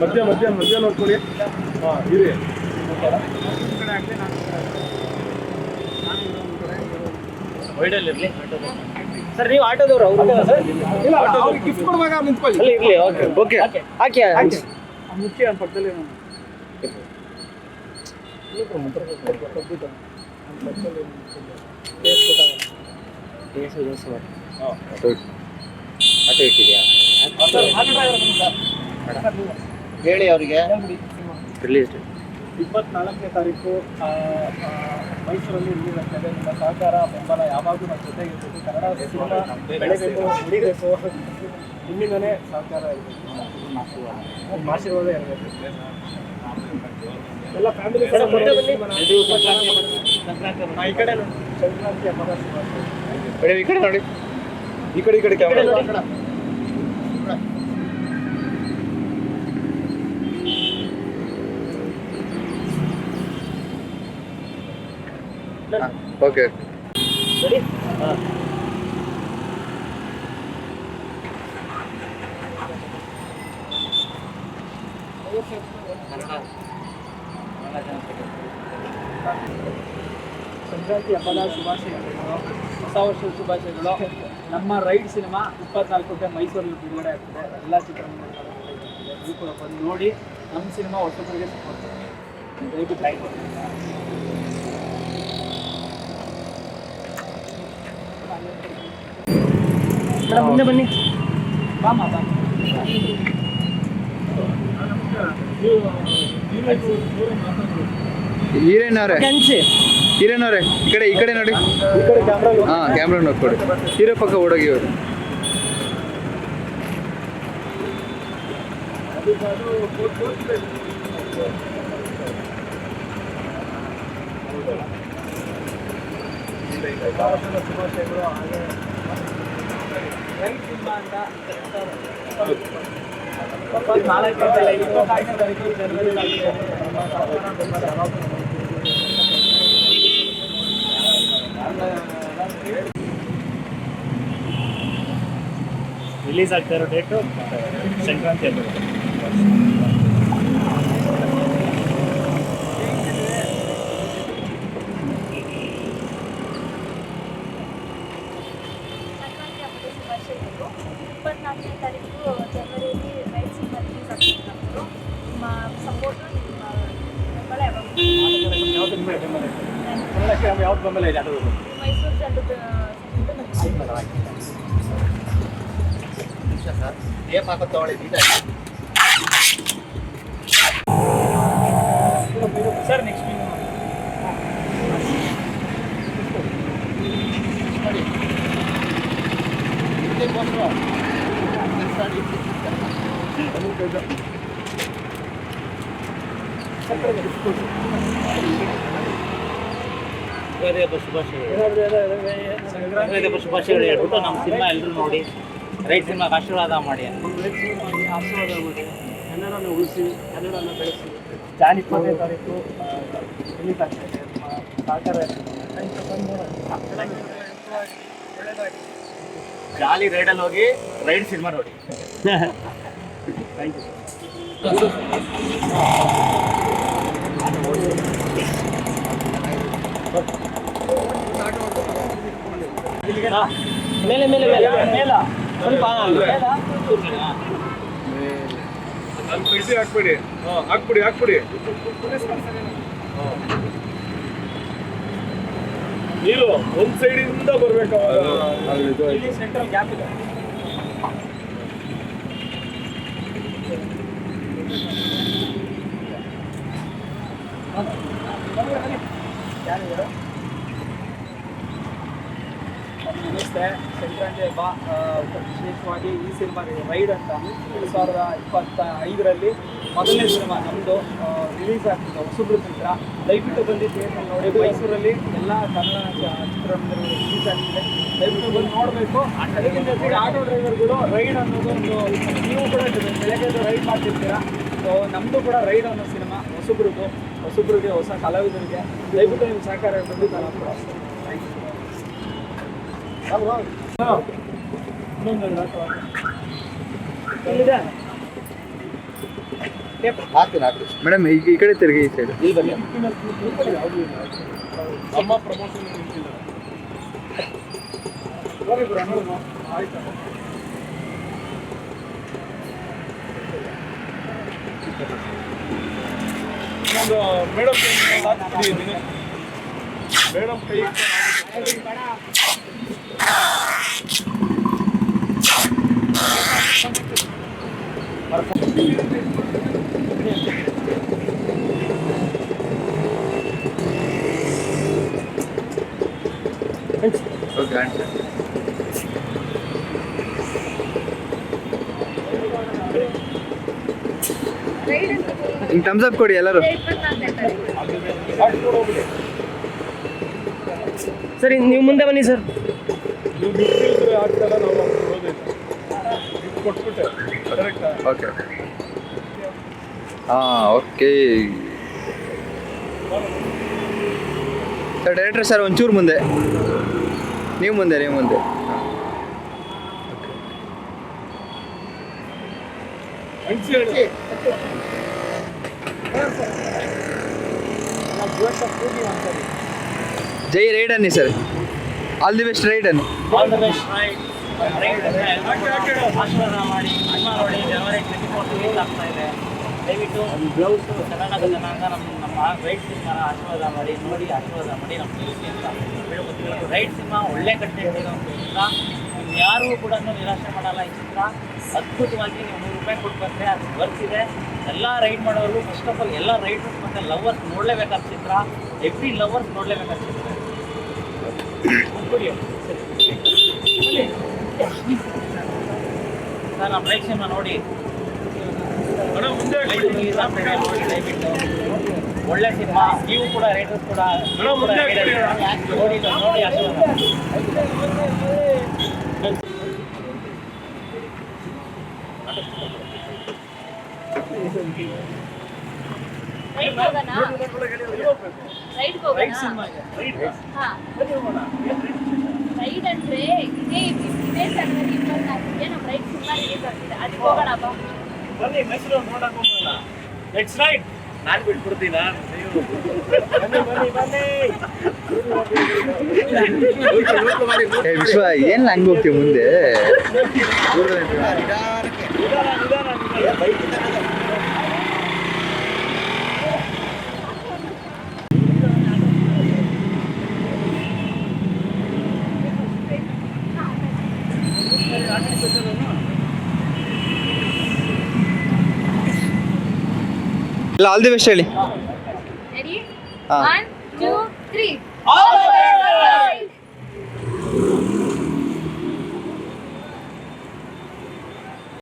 ಮಧ್ಯ ಮಧ್ಯ ಮಧ್ಯ ನೋಡ್ಕೊಳ್ಳಿ. ಹಾಂ ಇರಿ. ಸರ್ ನೀವು ಆಟೋದವ್ರು ಅವರು ಇಲ್ಲ ಆಟೋ ಗಿಫ್ಟ್ ಕೊಡುವಾಗ ನಿಂತ್ಕೊಳ್ಳಿ. ಅಲ್ಲಿ ಇರಲಿ ಓಕೆ ಓಕೆ. ಹಾಕಿ ಹಾಕಿ ಮುಖ್ಯ ಪಕ್ಕದಲ್ಲಿ ಆಟೋ ಇಟ್ಟಿದ್ಯಾ? ಹೇಳಿ ಅವರಿಗೆ. ರಿಲೀಸ್ ಇಪ್ಪತ್ನಾಲ್ಕನೇ ತಾರೀಕು ಮೈಸೂರಲ್ಲಿ ರಿಲೀಸ್ ಆಗ್ತದೆ ನಿಮ್ಮ ಸಹಕಾರ ಬೆಂಬಲ ಯಾವಾಗಲೂ ನಮ್ಮ ಜೊತೆ ಇರಬೇಕು ಕನ್ನಡ ಸಿನಿಮಾ ಬೆಳೆಬೇಕು ಉಳಿಬೇಕು ನಿಮ್ಮಿಂದನೇ ಸಹಕಾರ ಇರಬೇಕು. ಆಶೀರ್ವಾದ ಇರಬೇಕು. ಎಲ್ಲ ಫ್ಯಾಮಿಲಿ ಈ ಕಡೆ. ಸಂಕ್ರಾಂತಿ ಹಬ್ಬದ ಶುಭಾಶಯ ಈ ಕಡೆ ನೋಡಿ. ಈ ಕಡೆ ಈ ಕಡೆ ಕ್ಯಾಮ್ರಾ ಓಕೆ. ಸಂಕ್ರಾಂತಿ ಹಬ್ಬದ ಶುಭಾಶಯಗಳು ಹೊಸ ವರ್ಷದ ಶುಭಾಶಯಗಳು. ನಮ್ಮ ರೈಡ್ ಸಿನಿಮಾ ಇಪ್ಪತ್ನಾಲ್ಕು ಗಂಟೆ ಮೈಸೂರಲ್ಲಿ ಬಿಡುಗಡೆ ಆಗ್ತದೆ. ಎಲ್ಲ ಚಿತ್ರಮಂದಿರಗಳು ನೀವು ಕೂಡ ಬಂದು ನೋಡಿ ನಮ್ಮ ಸಿನಿಮಾ ಹೊಸಬರಿಗೆ ಸಪೋರ್ಟ್ ದಯವಿಟ್ಟು ಲೈಕ್ ಮಾಡಿ ಮೇಡಮ್ ಮುಂದೆ ಬನ್ನಿ. ಬಾ ಮಾತಾ ಹೀರೇನವ್ರೆ ಕಂಚಿ. ಹೀರೇನವ್ರೆ ಈ ಕಡೆ ಈ ಕಡೆ ನೋಡಿ. ಹಾಂ ಕ್ಯಾಮ್ರಾ ನೋಡ್ಕೊಡಿ ಹೀರೋ ಪಕ್ಕ ಓಡೋಗಿ ಇವರು ಶುಭಾಶಯಗಳು ಹಾಗೆ ಸಿನಿಮಾ ಅಂತ ನಮ್ಮ ರಿಲೀಸ್ ಆಗ್ತಾ ಇರೋ ಡೇಟು ಸಂಕ್ರಾಂತಿ ಹಬ್ಬ. ಯಾವಾಗಲೂ ಯಾವ್ದು ಬೆಂಬಲ ಬೆಂಬಲ ಇದೆ? ಕನ್ನಡಕ್ಕೆ ಯಾವ್ದು ಬೆಂಬಲ ಇದೆ ಅದು ಮೈಸೂರು ಜನದ ಸಪೋರ್ಟು ನಮಗೆ ಏಮ್ ಹಾಕೋ ತಗೊಳ್ಳಿ ನೀಟಾಗಿ ಸರ್ ನೆಕ್ಸ್ಟ್ ಯುಗಾದಿ ಹಬ್ಬ ಶುಭಾಶಯಗಳು ಹಬ್ಬ ಶುಭಾಶಯಗಳು ಹೇಳ್ಬಿಟ್ಟು ನಮ್ಮ ಸಿನಿಮಾ ಎಲ್ಲರೂ ನೋಡಿ ರೈಟ್ ಸಿನಿಮಾಗೆ ಆಶೀರ್ವಾದ ಮಾಡಿ ಆಶೀರ್ವಾದ ಮಾಡಿ ಕನ್ನಡನ ಉಳಿಸಿ ಕನ್ನಡನ ಬೆಳೆಸಿ ಜಾನ್ ಇಪ್ಪತ್ತನೇ ತಾರೀಕು ರಿಲೀಸ್ ನಿಮ್ಮ ಸಹಕಾರ ಒಳ್ಳೆಯದಾಗಿ ಜಾಲಿ ರೈಡಲ್ಲಿ ಹೋಗಿ ರೈಡ್ ಸಿನಿಮಾ ನೋಡಿ. ಥ್ಯಾಂಕ್ ಯು ಮೇಲೆ ಮೇಲೆ ಮೇಲೆ. ಮೇಲ ಸ್ವಲ್ಪ ಬಿಸಿ ಹಾಕ್ಬಿಡಿ. ಹಾಕ್ಬಿಡಿ ಹಾಕ್ಬಿಡಿ. ನೀರು ಒಂದ್ ಇಂದ ಬರ್ಬೇಕು ಅವಾಗ. ಸೆಂಟ್ರಲ್ ಗ್ಯಾಪ್ ಇದೆ ಯಾರಿದ್ದಾರೆ ನಮಸ್ತೆ ಸಂಕ್ರಾಂತಿ ಹಬ್ಬ ವಿಶೇಷವಾಗಿ ಈ ಸಿನಿಮಾ ರೈಡ್ ಅಂತ. ಎರಡು ಸಾವಿರದ ಇಪ್ಪತ್ತ ಐದರಲ್ಲಿ ಮೊದಲನೇ ಸಿನಿಮಾ ನಮ್ಮದು ರಿಲೀಸ್ ಆಗ್ತಿದೆ. ಹೊಸಬ್ರು ಚಿತ್ರ. ದಯವಿಟ್ಟು ಬಂದು ಥಿಯೇಟರ್ ನೋಡಿ. ಮೈಸೂರಲ್ಲಿ ಎಲ್ಲ ಕನ್ನಡ ಚಿತ್ರರಂಗದಲ್ಲಿ ರಿಲೀಸ್ ಆಗ್ತಿದೆ. ದಯವಿಟ್ಟು ಬಂದು ನೋಡಬೇಕು. ಅದಕ್ಕಿಂತ ಕೂಡ ಆಟೋ ಡ್ರೈವರ್ಗಳು ರೈಡ್ ಅನ್ನೋದು ಒಂದು ನೀವು ಕೂಡ ಬೆಳಗ್ಗೆ ರೈಡ್ ಮಾಡ್ತಿರ್ತೀರಾ? ಸೊ ನಮ್ಮದು ಕೂಡ ರೈಡ್ ಅನ್ನೋ ಸಿನಿಮಾ. ಹೊಸಬ್ರಿಗೂ ಹೊಸಬ್ರಿಗೆ, ಹೊಸ ಕಲಾವಿದರಿಗೆ ದಯವಿಟ್ಟು ನಿಮ್ಮ ಸಹಕಾರ ಬಂದು ನಾನು ಕೂಡ ಥ್ಯಾಂಕ್ ಯು ಇನ್ನೊಂದು ಎಲ್ಲಿದೆ ಹಾಕ್ತೀನಿ ಹಾಕ್ತೀನಿ. ಮೇಡಮ್ ಈಗ ಈ ಕಡೆ ತಿರುಗಿ ಈ ಸೈಡ್ ಇಲ್ಲಿ ಬನ್ನಿ. ನಮ್ಮ ಪ್ರಮೋಷನ್ ಇನ್ನೊಂದು ಮೇಡಮ್ ಮೇಡಮ್ ಕೈ ಹಿಂಗೆ ಥಮ್ಸ್ ಅಪ್ ಕೊಡಿ ಎಲ್ಲರೂ. ಸರಿ ನೀವು ಮುಂದೆ ಬನ್ನಿ ಸರ್. ಓಕೆ ಹಾಂ ಓಕೆ ಸರ್ ಡೈರೆಕ್ಟರ್ ಸರ್ ಒಂಚೂರು ಮುಂದೆ. ನೀವು ಮುಂದೆ ನೀವು ಮುಂದೆ. ಜೈ ರೈಡ್ ಅನ್ನಿ sir. All the best ride ಅನ್ನಿ. ಮಾಡಿ ಜನವರಿ ಟ್ವೆಂಟಿ ಫೋರ್ತ್ ಆಗ್ತಾ ಇದೆ. ದಯವಿಟ್ಟು ಬ್ಲೌಸ್ ಕರ್ನಾಟಕ ಜನಾಂಗ ನಮ್ಮ ನಮ್ಮ ರೈಟ್ ಸಿನಿಮಾ ಆಶೀರ್ವಾದ ಮಾಡಿ, ನೋಡಿ ಆಶೀರ್ವಾದ ಮಾಡಿ ನಮ್ಮ ಗೆಲ್ಸಿ ಅಂತ ಹೇಳ್ಕೊತೀವಿ ರೈಟ್ ಸಿನಿಮಾ ಒಳ್ಳೆ ಕಟ್ಟೆ ಇರೋ ಚಿತ್ರ. ಯಾರಿಗೂ ಕೂಡ ನಿರಾಶೆ ಮಾಡಲ್ಲ ಈ ಚಿತ್ರ. ಅದ್ಭುತವಾಗಿ ನೀವು ನೂರು ರೂಪಾಯಿ ಕೊಟ್ಟು ಬಂದರೆ ಅದು ಇದೆ. ಎಲ್ಲ ರೈಡ್ ಮಾಡೋರು ಫಸ್ಟ್ ಆಫ್ ಆಲ್ ಎಲ್ಲ ರೈಡರ್ಸ್ ಮತ್ತು ಲವರ್ಸ್ ನೋಡಲೇಬೇಕಾದ ಚಿತ್ರ. ಎವ್ರಿ ಲವರ್ಸ್ ನೋಡಲೇಬೇಕಾದ ಚಿತ್ರ. ಸರಿ. ಸರ್, ನಮ್ಮ ರೈಟ್ ಸಿನಿಮಾ ನೋಡಿ. ಒಳ್ಳೆ ಸಿನಿಮಾ ನೀವು ಕೂಡ ರೈಟರ್ಸ್ ಕೂಡ ನೀವು ಕೂಡ ಮುಂದೆ rider. ನೋಡಿ ನೋಡಿ ಆಶೀರ್ವಾದ ರೈಡ್ ಹೋಗೋಣ ರೈಡ್ ರೈಟ್ ಹೋಗೋಣ ಸಿನಿಮಾ ಇದೆ ಹಾ ರೈಡ್ ಅಂದ್ರೆ ಇದೇ ಇದೇ ಜನವರಿ ಇಪ್ಪತ್ನಾಲ್ಕಿಗೆ ನಮ್ಮ ರೈಡ್ ಸಿನಿಮಾ ರಿಲೀಸ್ ಆಗ್ತಿದೆ ಅದಕ್ಕೆ ಹೋಗೋಣ ಬಾ ಬನ್ನಿ ಮೈಸೂರು ನೋಡಕ್ ಹೋಗೋಣ ನೆಕ್ಸ್ಟ್ ರೈಟ್ ನಾನು ಬಿಟ್ಬಿಡ್ತೀನ? ಬನ್ನಿ ಬನ್ನಿ ಬನ್ನಿ. ಏ ವಿಶ್ವ ಏನು ಹಂಗೆ ಹೋಗ್ತೀವಿ ಮುಂದೆ? ಇಲ್ಲ ಆಲ್ ದಿ ಬೆಸ್ಟ್ ಹೇಳಿ. ಹಾಂ.